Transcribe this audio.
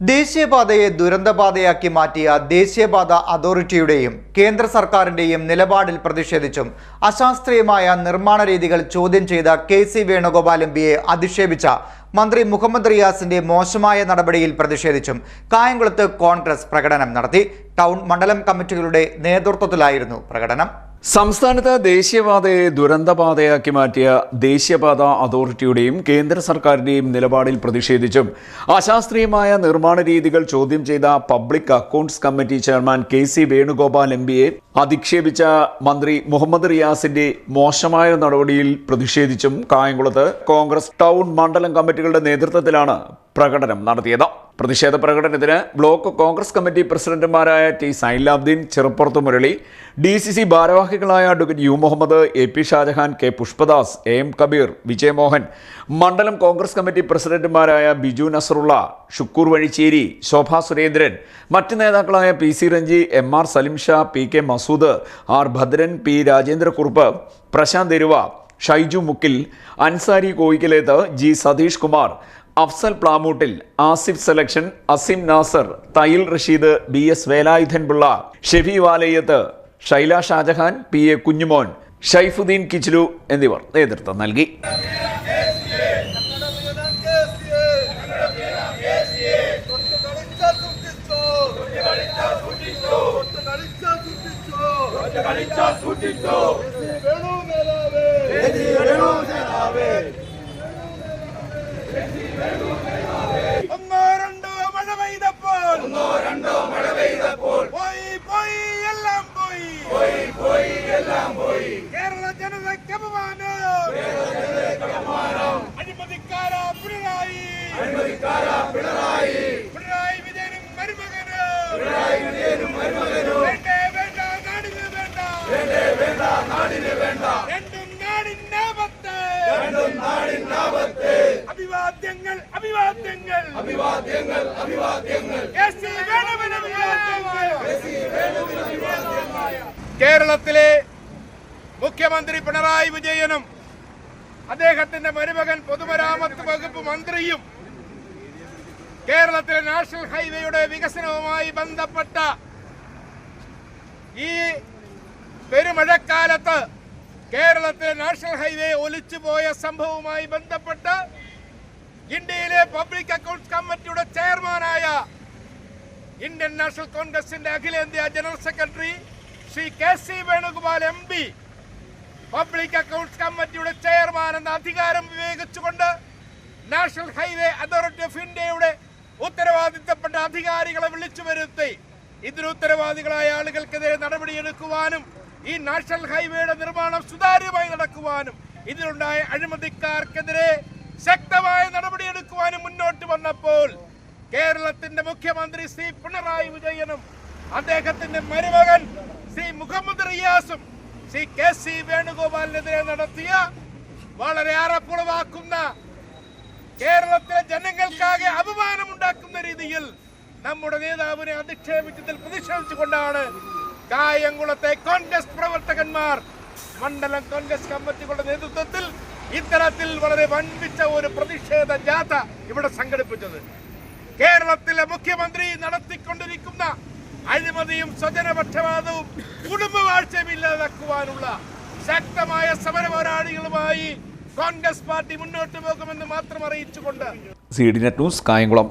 ദേശീയപാതയെ ദുരന്തപാതയാക്കി മാറ്റിയ ദേശീയപാത അതോറിറ്റിയുടെയും കേന്ദ്ര സർക്കാരിന്റെയും നിലപാടിൽ പ്രതിഷേധിച്ചും അശാസ്ത്രീയമായ നിർമ്മാണ രീതികൾ ചോദ്യം ചെയ്ത കെ സി വേണുഗോപാൽ എം പിയെ അധിക്ഷേപിച്ച മന്ത്രി മുഹമ്മദ് റിയാസിന്റെ മോശമായ നടപടിയിൽ പ്രതിഷേധിച്ചും കായംകുളത്ത് കോൺഗ്രസ് പ്രകടനം നടത്തി. ടൗൺ മണ്ഡലം കമ്മിറ്റികളുടെ നേതൃത്വത്തിലായിരുന്നു പ്രകടനം. സംസ്ഥാനത്ത് ദേശീയപാതയെ ദുരന്തപാതയാക്കി മാറ്റിയ ദേശീയപാത അതോറിറ്റിയുടെയും കേന്ദ്ര സർക്കാരിന്റെയും നിലപാടിൽ പ്രതിഷേധിച്ചും അശാസ്ത്രീയമായ നിർമ്മാണ രീതികൾ ചോദ്യം ചെയ്ത public accounts committee chairman K C Venugopal M പിയെ അധിക്ഷേപിച്ച മന്ത്രി മുഹമ്മദ് റിയാസിന്റെ മോശമായ നടപടിയിൽ പ്രതിഷേധിച്ചും കായംകുളത്ത് കോൺഗ്രസ് ടൗൺ മണ്ഡലം കമ്മിറ്റികളുടെ നേതൃത്വത്തിലാണ് പ്രകടനം നടത്തിയത്. പ്രതിഷേധ പ്രകടനത്തിന് ബ്ലോക്ക് കോൺഗ്രസ് കമ്മിറ്റി പ്രസിഡന്റുമാരായ T Sailabdeen Cheruppurath Murali D C C ഭാരവാഹികളായ advocate U Muhammad A P Shajahan K Pushpadas A M Kabeer Vijayamohan മണ്ഡലം കോൺഗ്രസ് കമ്മിറ്റി പ്രസിഡന്റുമാരായ ബിജു നസറുള്ള ഷുക്കൂർ വഴിച്ചേരി ശോഭ സുരേന്ദ്രൻ മറ്റ് നേതാക്കളായ P C Ranji M R Salim Sha P K Masood R Bhadran P Rajendrakkurup Prashanth Eruva Shaiju Mukkil Ansari Koyikkalethu G Satheesh Kumar Afsal Plamoottil Asif selection Asim Nasar Thayil Rasheed B S Velayudhan Pillai Shefi Valayyath Shaila Shajahan P A Kunjumon Shaifuddeen Kichilu എന്നിവർ നേതൃത്വം നൽകി രണ്ടോ മഴ പെയ്തപ്പോൾ ഒന്നോ രണ്ടോ മഴ പെയ്തപ്പോൾ പോയി പോയി എല്ലാം പോയി പോയി പോയി എല്ലാം പോയി കേരള ജനതയ്ക്ക് അപമാനം അഴിമതിക്കാര പിണറായി അഴിമതിക്കാര പിണറായി പിണറായി വിജയനും മരുമകന് പിണറായി വിജയനും മരുമകനും വേണ്ടേ വേണ്ട നാടിന് വേണ്ട വേണ്ടേ വേണ്ട രണ്ടും നാടിനാപത്ത് രണ്ടും നാടിനാപത്ത് അഭിവാദ്യങ്ങൾ അഭിവാദ്യങ്ങൾ. അഭിവാദ്യങ്ങൾ അഭിവാദ്യങ്ങൾ. കേരളത്തിലെ മുഖ്യമന്ത്രി പിണറായി വിജയനും അദ്ദേഹത്തിന്റെ മരുമകൻ പൊതുമരാമത്ത് വകുപ്പ് മന്ത്രിയും കേരളത്തിലെ നാഷണൽ ഹൈവേയുടെ വികസനവുമായി ബന്ധപ്പെട്ട ഈ പെരുമഴക്കാലത്ത് കേരളത്തിലെ നാഷണൽ ഹൈവേ ഒലിച്ചുപോയ സംഭവവുമായി ബന്ധപ്പെട്ട് ഇന്ത്യയിലെ പബ്ലിക് അക്കൗണ്ട്സ് കമ്മിറ്റിയുടെ ചെയർമാനായ ഇന്ത്യൻ നാഷണൽ കോൺഗ്രസിന്റെ അഖിലേന്ത്യാ general secretary Shri K C Venugopal M P public accounts കമ്മിറ്റിയുടെ ചെയർമാൻ എന്ന അധികാരം വിവേകിച്ചുകൊണ്ട് നാഷണൽ ഹൈവേ അതോറിറ്റി ഓഫ് ഇന്ത്യയുടെ ഉത്തരവാദിത്തപ്പെട്ട അധികാരികളെ വിളിച്ചു വരുത്തി. ഇതിന് ഉത്തരവാദികളായ ആളുകൾക്കെതിരെ നടപടിയെടുക്കുവാനും ഈ നാഷണൽ ഹൈവേയുടെ നിർമ്മാണം നടക്കുവാനും ഇതിലുണ്ടായ അഴിമതിക്കാർക്കെതിരെ ശക്തമായ നടപടിയെടുക്കുവാനും മുന്നോട്ട് വന്നപ്പോൾ കേരളത്തിന്റെ മുഖ്യമന്ത്രി സി പിണറായി വിജയനും അദ്ദേഹത്തിന്റെ മരുമകൻ സി മുഹമ്മദ് റിയാസും സി കെ സി വേണുഗോപാലിനെതിരെ നടത്തിയ വളരെ അറപ്പുളവാക്കുന്ന കേരളത്തിലെ ജനങ്ങൾക്കാകെ അപമാനമുണ്ടാക്കുന്ന രീതിയിൽ നമ്മുടെ നേതാവിനെ അധിക്ഷേപിച്ചതിൽ പ്രതിഷേധിച്ചുകൊണ്ടാണ് കായംകുളത്തെ കോൺഗ്രസ് പ്രവർത്തകന്മാർ മണ്ഡലം കോൺഗ്രസ് കമ്മിറ്റികളുടെ നേതൃത്വത്തിൽ ഇത്തരത്തിൽ വളരെ വൻപിച്ച ഒരു പ്രതിഷേധ ജാഥ ഇവിടെ സംഘടിപ്പിച്ചത്. കേരളത്തിലെ മുഖ്യമന്ത്രി നടത്തിക്കൊണ്ടിരിക്കുന്ന അഴിമതിയും സ്വജനപക്ഷപാതവും കുടുംബവാഴ്ചയും ഇല്ലാതാക്കുവാനുള്ള ശക്തമായ സമര പോരാളികളുമായി കോൺഗ്രസ് പാർട്ടി മുന്നോട്ട് പോകുമെന്ന് മാത്രം അറിയിച്ചുകൊണ്ട് C D net news Kayamkulam.